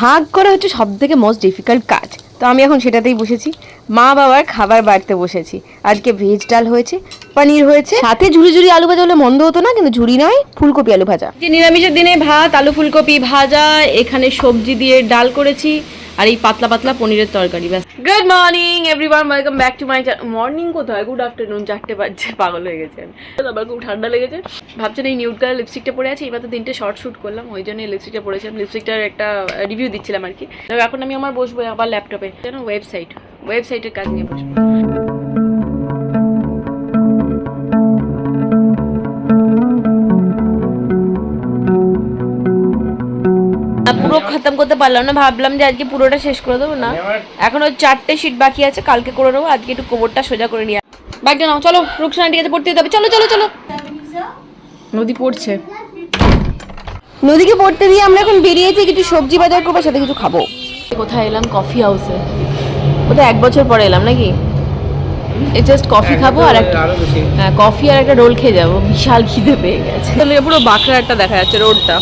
ভাগ করা হচ্ছে সব থেকে মোস্ট ডিফিকাল্ট কাজ। তো আমি এখন সেটাতেই বসেছি। মা বাবার খাবার বাড়তে বসেছি। আজকে ভেজ ডাল হয়েছে, পনির হয়েছে। সাথে ঝুড়ি ঝুড়ি আলু ভাজা হলে মন্দ হতো না, কিন্তু ঝুড়ি নয়, ফুলকপি আলু ভাজা। যে নিরামিষের দিনে ভাত, আলু ফুলকপি ভাজা, এখানে সবজি দিয়ে ডাল করেছি। আর এই পাতলা পাতলা পনিরের তরকারি, ব্যাস। Good morning everyone welcome back to my morning কোথায়? গুড আফটারনুন চারটে বাজছে, পাগল হয়ে গেছে আমার খুব ঠান্ডা লেগেছে। ভাবছেন এই নিউড কালার লিপস্টিকটা পরে আছে এইবার তো শর্ট শ্যুট করলাম, ওই জন্য লিপস্টিকটা পরেছিলাম। লিপস্টিকটার একটা রিভিউ দিচ্ছিলাম আর কি। এখন আমি আমার বসবো আবার ল্যাপটপে যেন ওয়েবসাইট ওয়েবসাইটের কাজ নিয়ে বসবো। পুরো খতম করতে পারলাম না ভাবলাম যে আজকে পুরোটা শেষ করে দেবো না। এখন ওই চারটে শিট বাকি আছে কালকে করে নেব আজকে একটু কোমরটা সোজা করে নিয়ে ব্যাগটা নাও চলো রুকসানা টিকাতে পড়তে যেতে হবে। চলো চলো চলো। নদী পড়ছে। নদীকে পড়তে দিয়ে আমরা এখন বেরিয়েছি কিছু সবজি বাজার করব সাথে কিছু খাব। কোথায় এলাম? কফি হাউসে কোথায় এক বছর পরে এলাম নাকি? এই জাস্ট কফি খাব আর একটা হ্যাঁ কফি আর একটা রোল খেয়ে যাব। বিশাল খিদে পেয়ে গেছে। তাহলে পুরো বাঁকড়া একটা দেখা যাচ্ছে রোডটা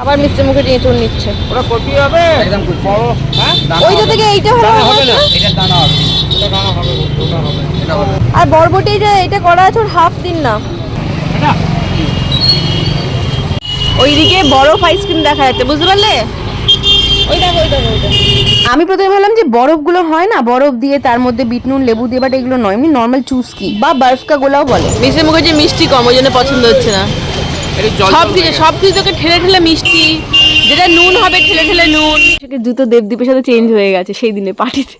আবার মিষ্টি মুখে নিয়ে নিচ্ছে। ওরা কপি হবে? একদম বড়? হ্যাঁ? ওইটা থেকে এইটা ভালো হবে না? এটা দানা হবে। এটা দানা হবে ওটা হবে। এটা হবে। আর বরবটি যে এটা করা আছে ওর হাফ দিন না। ওইদিকে বরফ আইসক্রিম দেখা যাচ্ছে বুঝতে পারলে? আমি প্রথমে ভাবলাম যে বরফগুলো হয় না বরফ দিয়ে তার মধ্যে বিট নুন লেবু দিয়ে বাট এগুলো নয়। এমনি নর্মাল চুস্কি বা বরফ কা গোলাও বলে। মিষ্টি মুখে যে মিষ্টি কম ওই জন্য পছন্দ হচ্ছে না। সব কিছু সব কিছু তোকে ঠেলে ঠেলে মিষ্টি। যেটা নুন হবে ঠেলে ঠেলে নুন। জুতো দেবদীপের সাথে চেঞ্জ হয়ে গেছে সেই দিনে পার্টিতে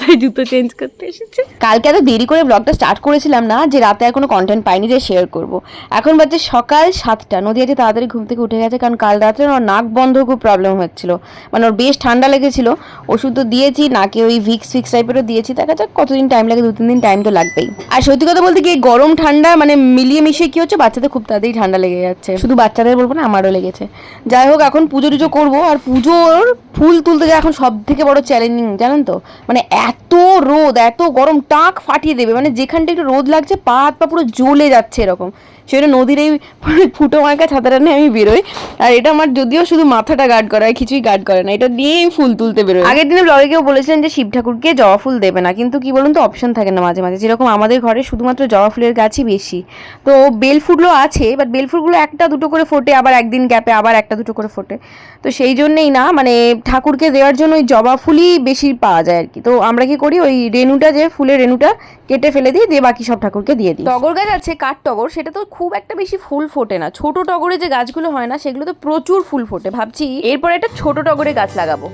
তাই জুতো চেঞ্জ করতে এসেছে। কালকে এত দেরি করে ব্লগটা স্টার্ট করেছিলাম না যে রাতে আর কোনো কন্টেন্ট পাইনি যে শেয়ার করব। এখন বাজছে সকাল সাতটা। নদী আজকে তাড়াতাড়ি ঘুম থেকে উঠে গেছে কারণ কাল রাত্রে ওর নাক বন্ধ খুব প্রবলেম হচ্ছিল। মানে ওর বেশ ঠান্ডা লেগেছিল। ওষুধ তো দিয়েছি, নাকে ওই ভিক্স ফিক্স টাইপেরও দিয়েছি। দেখা যাক কতদিন টাইম লাগে দু তিন দিন টাইম তো লাগবেই। আর সত্যি কথা বলতে কি গরম ঠান্ডা মানে মিলিয়ে মিশিয়ে কি হচ্ছে, বাচ্চাদের খুব তাড়াতাড়ি ঠান্ডা লেগে যাচ্ছে। শুধু বাচ্চাদের বলব না, আমারও লেগেছে। যাই হোক, এখন পুজো টুজো করব। আর পুজোর ফুল তুলতে যায় এখন সব থেকে বড় চ্যালেঞ্জিং জানেন তো? মানে এত রোদ, এত গরম, টাক ফাটিয়ে দেবে। মানে যেখানটা একটু রোদ লাগছে, পা হাত পা পুরো জ্বলে যাচ্ছে এরকম। সেটা নদীর এই ফুটো মার্কা ছাতাটা নিয়ে আমি বেরোই। আর এটা আমার যদিও শুধু মাথাটা গার্ড করা হয় কিছুই গার্ড করে না। এটা দিয়েই আমি ফুল তুলতে বেরোই। আগের দিনে ব্লগে কেউ বলেছিলেন যে শিব ঠাকুরকে জবা ফুল দেবে না কিন্তু কি বলুন তো অপশন থাকে না মাঝে মাঝে। যেরকম আমাদের ঘরে শুধুমাত্র জবা ফুলের গাছই বেশি। তো বেল ফুলও আছে বাট বেল ফুলগুলো একটা দুটো করে ফোটে আবার একদিন গ্যাপে আবার একটা দুটো করে ফোটে। তো সেই জন্যেই না মানে ঠাকুরকে দেওয়ার জন্য ওই জবা ফুলই বেশি পাওয়া যায় আর কি। তো আমরা কি করি ওই রেনুটা যে ফুলের রেনুটা কেটে ফেলে দিই দিয়ে বাকি সব ঠাকুরকে দিয়ে দিই। টগর গাছ আছে কাঠ টগর সেটা তো খুব একটা বেশি ফুল ফোটে না। ছোট টগরে যে গাছগুলো হয় না সেগুলো তো প্রচুর ফুল ফোটে। ভাবছি এরপর একটা ছোট টগরে গাছ লাগাবো।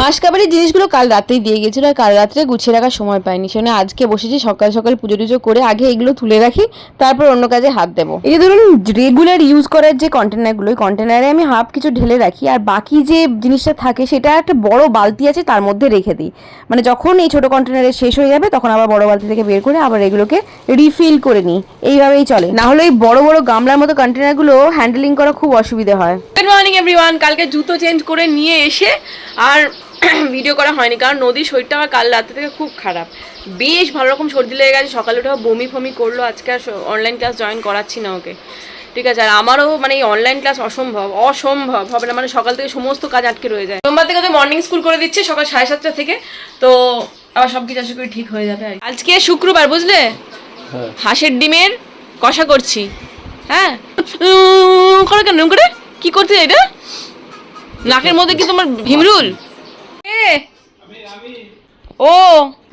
মাসকাবারির জিনিসগুলো কাল রাতেই দিয়ে গেছিল আর কাল রাত্রে গুছিয়ে রাখার সময় পাইনি। সেজন্য আজকে বসেছি সকাল সকাল পুজো টুজো করে আগে এগুলো তুলে রাখি তারপর অন্য কাজে হাত দেবো। এই যে ধরুন রেগুলার ইউজ করার যে কন্টেনারগুলো ওই কন্টেনারে আমি হাফ কিছু ঢেলে রাখি আর বাকি যে জিনিসটা থাকে সেটা একটা বড় বালতি আছে তার মধ্যে রেখে দিই। মানে যখন এই ছোট কন্টেনারে শেষ হয়ে যাবে তখন আবার বড় বালতি থেকে বের করে আবার এগুলোকে রিফিল করে নিই। এইভাবেই চলে। না হলে এই বড় বড় গামলার মতো কন্টেনারগুলো হ্যান্ডেলিং করা খুব অসুবিধা হয়। গুড মর্নিং এভরিওয়ান কালকে জুতো চেঞ্জ করে নিয়ে এসে আর ভিডিও করা হয়নি কারণ নদীর শরীরটা আমার কাল রাতে থেকে খুব খারাপ। বেশ ভালো রকম সর্দি লেগে গেছে সকালে উঠে বমি ফমি করল আজকে আর অনলাইন ক্লাস জয়েন করাচ্ছি না ওকে। ঠিক আছে আর আমারও মানে এই অনলাইন ক্লাস অসম্ভব অসম্ভব হবে না মানে সকাল থেকে সমস্ত কাজ আটকে রয়ে যায়। সোমবার থেকে তো মর্নিং স্কুল করে দিচ্ছে সকাল সাড়ে সাতটা থেকে তো আবার সব কিছু আশা করি ঠিক হয়ে যাবে আজকে শুক্রবার বুঝলে? হাঁসের ডিমের কষা করছি। হ্যাঁ? করে কেন? করে? কি করতে এটা? নাকের মধ্যে কি তোমার ভীমরুল? ও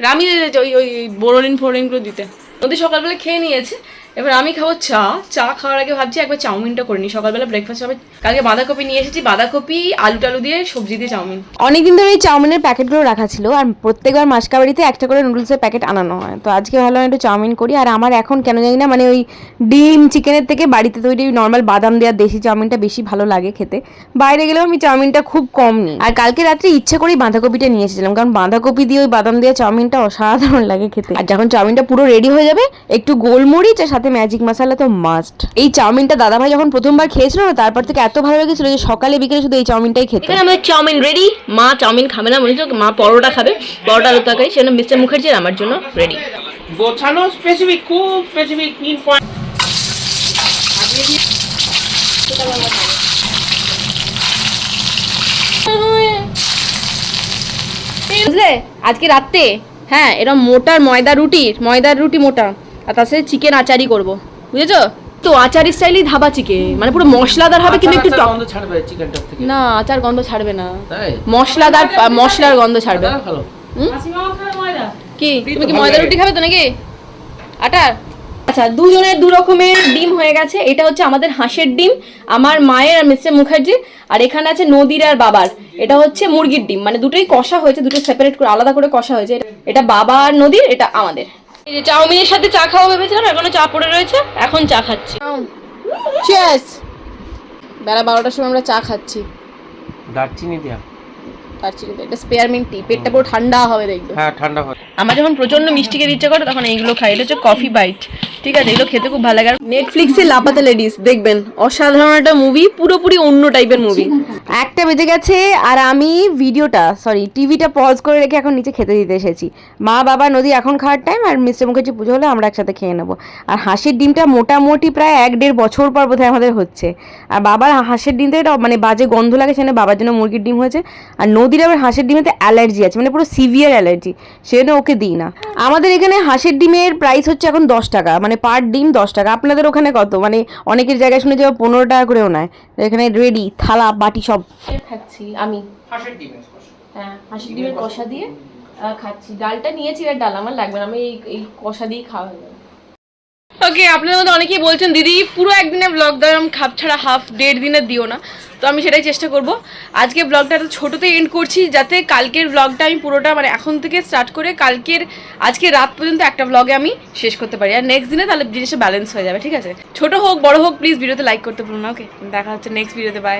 রামি ওই ওই বোরোলিন ফোরোলিনগুলো দিতে। ওদের সকালবেলা খেয়ে নিয়েছে। এবার আমি খাব চা। চা খাওয়ার আগে ভাবছি একবার চাউমিনটা করে নিই। সকালবেলা ব্রেকফাস্ট হবে। কালকে বাঁধাকপি নিয়ে এসেছি। বাঁধাকপি আলু টালু দিয়ে, সবজি দিয়ে চাউমিন। অনেকদিন ধরে এই চাউমিনের প্যাকেটগুলো রাখা ছিল আর প্রত্যেকবার মাসকাবাড়িতে একটা করে নুডলসের প্যাকেট আনানো হয়। তো আজকে ভাবলাম একটু চাউমিন করি। আর আমার এখন কেন জানি না মানে ওই ডিম চিকেনের থেকে বাড়িতে তৈরি নর্মাল বাদাম দেওয়া দেশি চাউমিনটা বেশি ভালো লাগে খেতে। বাইরে গেলেও আমি চাউমিনটা খুব কম নিই। আর কালকে রাত্রে ইচ্ছে করেই বাঁধাকপিটা নিয়ে এসেছিলাম। কারণ বাঁধাকপি দিয়ে ওই বাদাম দেওয়া চাউমিনটা অসাধারণ লাগে খেতে। আর যখন চাউমিনটা পুরো রেডি হয়ে যাবে, একটু গোলমরিচ আর সাথে ম্যাজিক মশলা তো মাস্ট এই চাউমিনটা দাদাভাই যখন প্রথমবার খেয়েছিল না তারপর থেকে এত ভালো লেগেছিল যে সকালে বিকেলে শুধু এই চাউমিনটাই খেতে। এখানে আমাদের চাউমিন রেডি মা চাউমিন খাবে না মনে হচ্ছে মা পরোটা খাবে। পরোটা আলু তরকারি সেজন্য মিস্টার মুখার্জি আমার জন্য রেডি গোছানো স্পেসিফিক খুব স্পেসিফিক তিন পয়েন্ট বুঝলে? আজকে রাত্রে হ্যাঁ এরকম মোটার ময়দা রুটির ময়দার রুটি মোটা। আর তার সাথে চিকেন আচারি করব। বুঝেছ? তো আচারি স্টাইলই ধাবা চিকেন মানে পুরো মশলাদার হবে কিন্তু একটু টক গন্ধ ছাড়বে থেকে। না আচার গন্ধ ছাড়বে না। তাই? মশলাদার মশলার গন্ধ ছাড়বে। কি? তুমি কি ময়দা রুটি খাবে তো নাকি? আটার আচ্ছা দুজনের দু রকমের ডিম হয়ে গেছে। এটা হচ্ছে আমাদের হাঁসের ডিম আমার মায়ের আর মিস্টার মুখার্জি আর এখানে আছে নদীর আর বাবার। এটা হচ্ছে মুরগির ডিম। মানে দুটোই কষা হয়েছে দুটো সেপারেট করে আলাদা করে কষা হয়েছে। এটা বাবা আর নদীর এটা আমাদের। এই যে চাউমিনের সাথে চা খাওয়া ভেবেছিলাম এখনও চা পড়ে রয়েছে এখন চা খাচ্ছি। বেলা বারোটার সময় আমরা চা খাচ্ছি। দারচিনি দেয়া। দারচিনি দিয়ে। এটা স্পেয়ারমিন্ট টি পেটটা পুরো ঠান্ডা হবে দেখবে। হ্যাঁ ঠান্ডা হয় আমার যখন প্রচণ্ড মিষ্টি খেতে ইচ্ছে করে তখন এইগুলো খাই। এটা হচ্ছে কফি বাইট ঠিক আছে? এগুলো খেতে খুব ভালো লাগে। আর নেটফ্লিক্সে লাপাতে লেডিস দেখবেন অসাধারণ একটা মুভি পুরোপুরি অন্য টাইপের মুভি একটা বেজে গেছে আর আমি ভিডিওটা সরি টিভিটা পজ করে রেখে এখন নিচে খেতে দিতে এসেছি। মা বাবা নদী এখন খাওয়ার টাইম আর মিস্টার মুখার্জি পুজো হলে আমরা একসাথে খেয়ে নেব। আর হাঁসের ডিমটা মোটামুটি প্রায় এক দেড় বছর পর বোধহয় আমাদের হচ্ছে। আর বাবার হাঁসের ডিম থেকে এটা মানে বাজে গন্ধ লাগে সেখানে বাবার জন্য মুরগির ডিম হয়েছে। আর নদীর আবার হাঁসের ডিমেতে অ্যালার্জি আছে মানে পুরো সিভিয়ার অ্যালার্জি সেজন্য ওকে দিই না। আমাদের এখানে হাঁসের ডিমের প্রাইস হচ্ছে এখন দশ টাকা মানে পার ডিম দশ টাকা। আপনাদের ওখানে কত? মানে অনেকের জায়গায় শুনে যে পনেরো টাকা করেও নেয়। এখানে রেডি থালা বাটি সব। খাচ্ছি আমি। হাঁসের ডিমের হ্যাঁ হাঁসের ডিমের কষা দিয়ে খাচ্ছি। ডালটা নিয়েছি আর ডাল আমার লাগবে না। আমি এই এই কষা দিয়ে খাওয়া হয়ে যাবে। ওকে আপনাদের মধ্যে অনেকেই বলছেন, দিদি, পুরো একদিনে ব্লগ দাও এরকম খাপ ছাড়া হাফ দেড় দিনের দিও না। তো আমি সেটাই চেষ্টা করব। আজকে ব্লগটা এত ছোটোতে এন্ড করছি, যাতে কালকের ব্লগটা আমি পুরোটা মানে এখন থেকে স্টার্ট করে কালকের, আজকে রাত পর্যন্ত একটা ব্লগে আমি শেষ করতে পারি। আর নেক্সট দিনে তাহলে জিনিসটা ব্যালেন্স হয়ে যাবে, ঠিক আছে? ছোট হোক, বড় হোক প্লিজ ভিডিওতে লাইক করতে ভুলো না ওকে দেখা হচ্ছে নেক্সট ভিডিওতে বাই